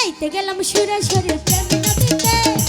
গাইতে গেলাম সুরেশ্বরীর প্রেম নদীতে।